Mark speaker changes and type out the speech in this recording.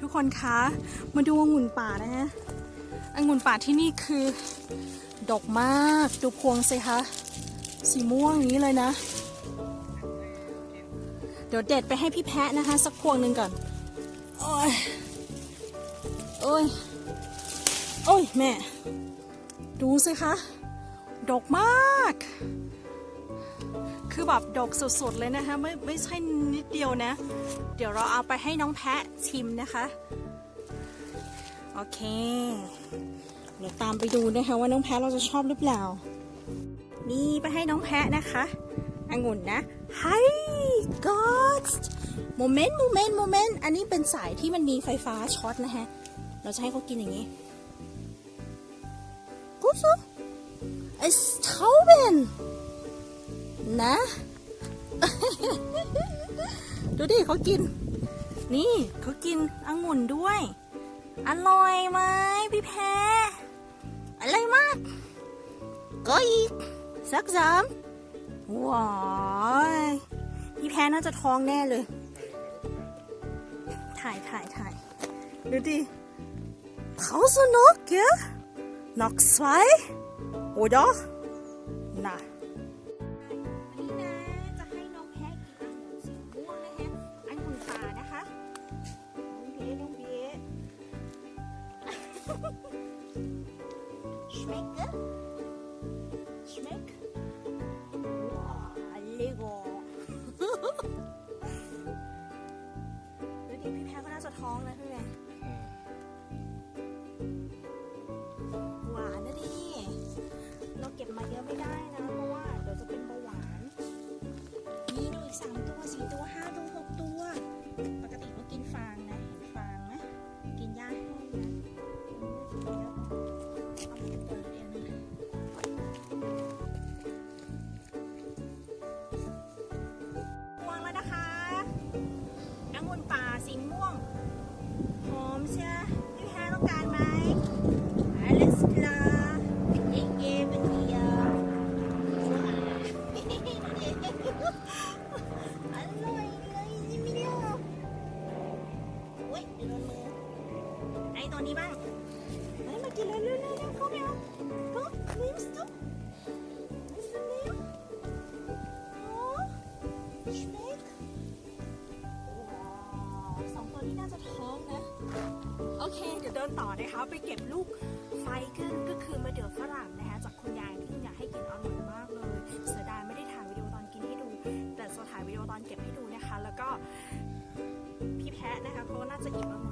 Speaker 1: ทุกคนคะมาดูองุ่นป่านะฮะองุ่นป่าที่นี่คือ ดกมากดูพวงสิคะสีม่วงนี้เลยนะ เดี๋ยวเด็ดไปให้พี่แพะนะคะ สักพวงหนึ่งก่อนโอ้ยโอ้ยโอ้ยแม่ ดูสิคะ ดกมาก แบบดกสุดๆเลยนะคะไม่ไม่ใช่นิดเดียวนะ เดี๋ยวเราเอาไปให้น้องแพะชิมนะคะ โอเค เดี๋ยวตามไปดูนะคะว่าน้องแพะเราจะชอบหรือเปล่า นี่ไปให้น้องแพะนะคะองุ่นนะ Hi God โมเมนต์โมเมนต์โมเมนต์อันนี้เป็นสายที่มันมีไฟฟ้าช็อตนะฮะ เราจะให้เขากินอย่างนี้กูซูไอสทาเวน นะ ดูดิเขากิน นี่เขากินองุ่นด้วย อร่อยไหมพี่แพ้อะไรมาก ก็อีก สักสามว้ายพี่แพ้น่าจะท้องแน่เลย ถ่ายถ่ายถ่ายดูดิเขาสนุกเกะนักสวยโอ้ดอน่ะ พี่แพ้ก็น่าจะท้องนะพี่แม่ ตัวนี้บ้างไหมากินเลยเร็วๆๆเข้าไปเอาปุ๊บลิมสตุ๊บลิมสเนลโอ้ชเมกสองตัวนี้น่าจะท้องนะ โอเค เดี๋ยวเดินต่อนะคะ ไปเก็บลูกไฟขึ้นก็คือมาเดือฝรั่งนะคะจากคุณยายที่คุณยายให้กินอร่อยมากเลยเสียดายไม่ได้ถ่ายวิดีโอตอนกินให้ดู แต่จะถ่ายวิดีโอตอนเก็บให้ดูนะคะ แล้วก็พี่แพะนะคะเขาน่าจะอิ่มมาก